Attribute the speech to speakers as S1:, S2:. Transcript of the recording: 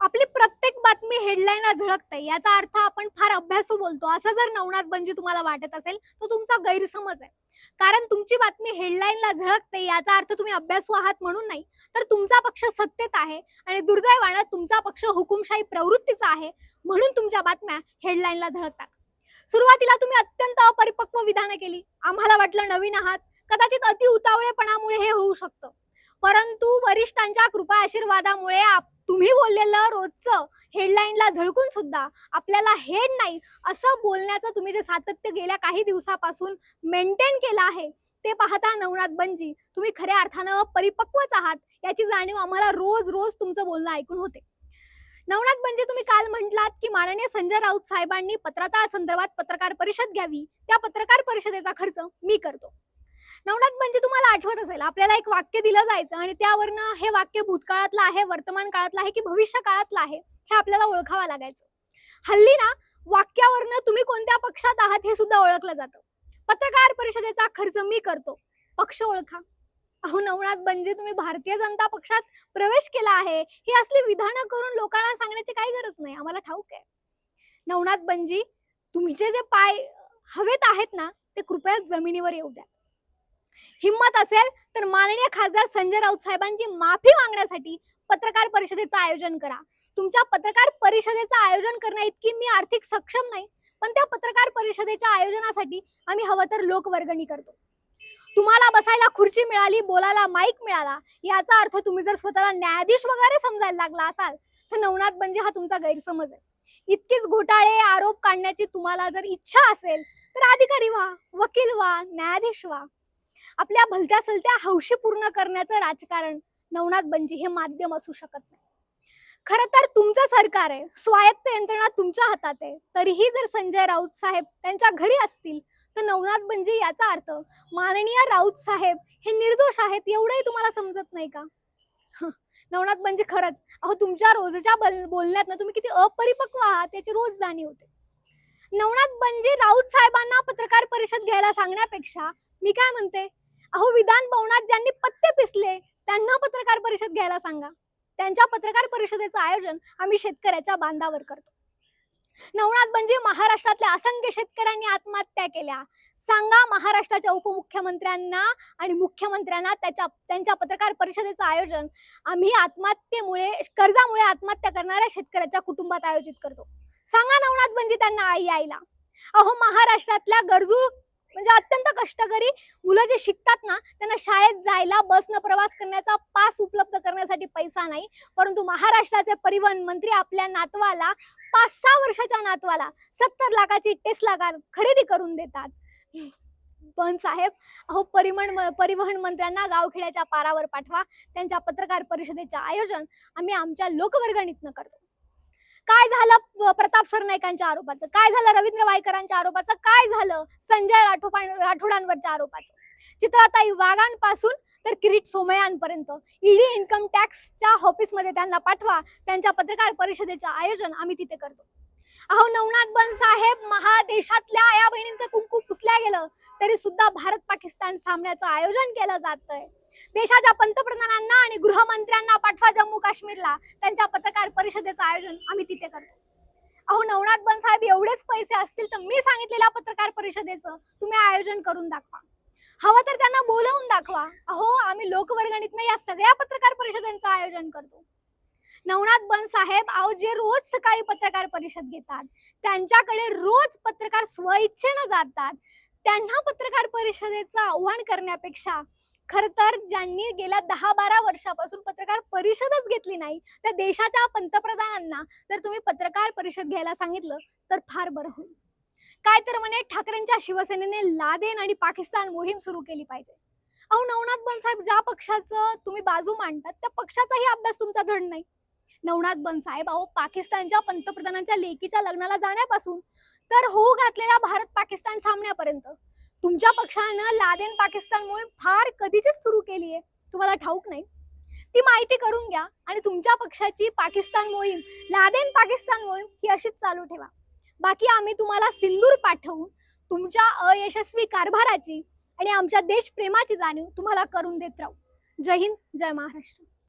S1: आपली प्रत्येक बातमी हेडलाईनला झळकते. याचा अर्थ आपण फार अभ्यासू बोलतो. असं जर नवनाथ बनजी तुम्हाला वाटत असेल तर तुमचा गैरसमज आहे. कारण तुमची बातमी हेडलाईनला झळकते याचा अर्थ तुम्ही अभ्यासू आहात म्हणून नाही. तर तुमचा पक्ष सत्तेत आहे आणि दुर्दैवानं तुमचा पक्ष हुकुमशाही प्रवृत्तीचा आहे म्हणून तुमच्या बातम्या हेडलाईनला झळकतात. सुरुवातीला तुम्ही अत्यंत अपरिपक्व विधानं केली. आम्हाला वाटलं नवीन आहात. कदाचित अति उतावळेपणामुळे हे होऊ शकतं. परंतु वरिष्ठांच्या कृपा आशीर्वादामुळे आप- तुम्ही बोललेलं रोजचं हेडलाईनला झळकून सुद्धा आपल्याला हेड नाही असं बोलण्याचं तुम्ही जे सातत्य गेल्या काही दिवसापासून मेंटेन केलं आहे ते पाहता नवनाथ बनजी तुम्ही खऱ्या अर्थानं परिपक्वच आहात याची जाणीव आम्हाला रोज रोज तुमचं बोलणं ऐकून होते. नवनाथ बंजी तुम्ही काल म्हटलात की माननीय संजय राऊत साहेबांनी पत्राचा संदर्भात पत्रकार परिषद घ्यावी त्या पत्रकार परिषदेचा खर्च मी करतो. नवनाथ म्हणजे तुम्हाला आठवत असेल आपल्याला एक वाक्य दिलं जायचं आणि त्यावरनं हे वाक्य भूतकाळातलं आहे वर्तमान काळातलं आहे की भविष्य काळातलं आहे हे आपल्याला ओळखावं लागायचं. हल्ली ना वाक्यावरनं तुम्ही कोणत्या पक्षात आहात हे सुद्धा ओळखलं जातं. पत्रकार परिषदेचा खर्च मी करतो. पक्ष ओळखा. अहो नवनाथ बनजे तुम्ही भारतीय जनता पक्षात प्रवेश केला आहे ही असली विधानं करून लोकांना सांगण्याची काही गरज नाही आम्हाला ठाऊक आहे. नवनाथ बनजी तुमचे जे पाय हवेत आहेत ना ते कृपया जमिनीवर येऊ द्या. हिंमत असेल तर माननीय खासदार संजय राऊत साहेबांची माफी मागण्यासाठी पत्रकार परिषदेचं आयोजन करा. तुमच्या पत्रकार परिषदेचं आयोजन करण्या इतकी मी आर्थिक सक्षम नाही पण त्या पत्रकार परिषदेच्या आयोजनासाठी आम्ही हवं तर लोकवर्गणी करतो. तुम्हाला बसायला खुर्ची मिळाली बोलायला माईक मिळाला याचा अर्थ तुम्ही जर स्वतःला न्यायाधीश वगैरे समजायला लागला असाल तर नवनाथ म्हणजे हा तुमचा गैरसमज आहे. इतकीच घोटाळे आरोप काढण्याची तुम्हाला जर इच्छा असेल तर अधिकारी व्हा वकील व्हा न्यायाधीश व्हा. आपल्या भलत्या सलत्या हौशी पूर्ण करण्याचं राजकारण नवनाथ बनजी हे माध्यम असू शकत नाही. खर तर तुमचं सरकार आहे स्वायत्त यंत्रणा तुमच्या हातात आहे तरीही जर संजय राऊत साहेब त्यांच्या घरी असतील तर नवनाथ बंजी याचा अर्थ माननीय राऊत साहेब हे निर्दोष आहेत एवढंही तुम्हाला समजत नाही का? नवनाथ बंजी खरंच अहो तुमच्या रोजच्या बोलण्यात ना तुम्ही किती अपरिपक्व आहात याची रोज जाणीव होते. नवनाथ बनजी राऊत साहेबांना पत्रकार परिषद घ्यायला सांगण्यापेक्षा मी काय म्हणते अहो विधान भवनात ज्यांनी पत्ते पिसले त्यांना पत्रकार परिषद घ्यायला सांगा. त्यांच्या पत्रकार परिषदेचं आयोजन आम्ही शेतकऱ्याच्या बांधावर करतो. नवनाथ म्हणजे महाराष्ट्रातल्या असंख्य शेतकऱ्यांनी आत्महत्या केल्या. सांगा महाराष्ट्राच्या उपमुख्यमंत्र्यांना आणि मुख्यमंत्र्यांना त्याच्या त्यांच्या पत्रकार परिषदेचं आयोजन. आम्ही आत्महत्येमुळे कर्जामुळे आत्महत्या करणाऱ्या शेतकऱ्याच्या कुटुंबात आयोजित करतो. सांगा नवनाथ म्हणजे त्यांना आई आईला. अहो महाराष्ट्रातल्या गरजू म्हणजे अत्यंत कष्टकरी मुलं जे शिकतात ना त्यांना शाळेत जायला बसनं प्रवास करण्याचा पास उपलब्ध करण्यासाठी पैसा नाही. परंतु महाराष्ट्राचे परिवहन मंत्री आपल्या नातवाला पाच सहा वर्षाच्या नातवाला सत्तर लाखाची टेस्ला कार खरेदी करून देतात. पण साहेब अहो परिवहन परिवहन मंत्र्यांना गावखेड्याच्या पारावर पाठवा. त्यांच्या पत्रकार परिषदेचे आयोजन आम्ही आमच्या लोकवर्गणीतनं करतो. काय झालं प्रताप सरनाईकांच्या आरोपाचं? काय झालं रवींद्र वायकरांच्या आरोपाचं? काय झालं संजय राठोपा राठोडांवरच्या आरोपाचं? चित्राताई वाघांपासून तर किरीट सोमयांपर्यंत. ईडी इन्कम टॅक्सच्या ऑफिसमध्ये त्यांना पाठवा. त्यांच्या पत्रकार परिषदेचं आयोजन आम्ही तिथे करतो. अहो नवनाथ बन साहेब महादेशातल्या आया बहिणींचं कुंकू पुसल्या गेलं. तरी सुद्धा भारत पाकिस्तान सामन्याचं आयोजन केलं जातंय. देशाच्या पंतप्रधानांना आणि गृहमंत्र्यांना पाठवा जम्मू काश्मीरला. त्यांच्या पत्रकार परिषदेचं आयोजन आम्ही तिथे करतो. अहो नवनाथ बनसाहेब एवढेच पैसे असतील तर मी सांगितलेल्या पत्रकार परिषदेचं. तुम्ही आयोजन करून दाखवा. हवं तर त्यांना बोलवून दाखवा. अहो आम्ही लोकवर्गणीतनं या सगळ्या पत्रकार परिषदेचं आयोजन करतो. नवनाथ बन साहेब अहो जे रोज सकाळी पत्रकार परिषद घेतात त्यांच्याकडे रोज पत्रकार स्वइच्छेनं जातात. त्यांना पत्रकार परिषदेचं आव्हान करण्यापेक्षा खर तर ज्यांनी गेल्या दहा बारा वर्षापासून पत्रकार परिषदच घेतली नाही त्या देशाच्या पंतप्रधानांना जर तुम्ही पत्रकार परिषद घ्यायला सांगितलं तर फार बरं होईल. काय तर म्हणे ठाकरेंच्या शिवसेनेने लादेन आणि पाकिस्तान मोहीम सुरू केली पाहिजे. अहो नवनाथ बनसाहेब ज्या पक्षाचं तुम्ही बाजू मांडतात त्या पक्षाचाही अभ्यास तुमचा धड नाही. नवनाथ बनसाहेब अहो पाकिस्तानच्या पंतप्रधानांच्या लेकीच्या लग्नाला जाण्यापासून तर हो घातलेल्या भारत पाकिस्तान सामन्यापर्यंत. तुमच्या पक्षानं लादेन पाकिस्तानमुळे फार कधीचीच सुरू केली आहे तुम्हाला ठाऊक नाही? ती माहिती करून घ्या आणि तुमच्या पक्षाची पाकिस्तान मोहीम लादेन पाकिस्तान मोहीम ही अशीच चालू ठेवा. बाकी आम्ही तुम्हाला सिंदूर पाठवून तुमच्या अयशस्वी कारभाराची आणि आमच्या देशप्रेमाची जाणीव तुम्हाला करून देत राहू. जय हिंद जय महाराष्ट्र.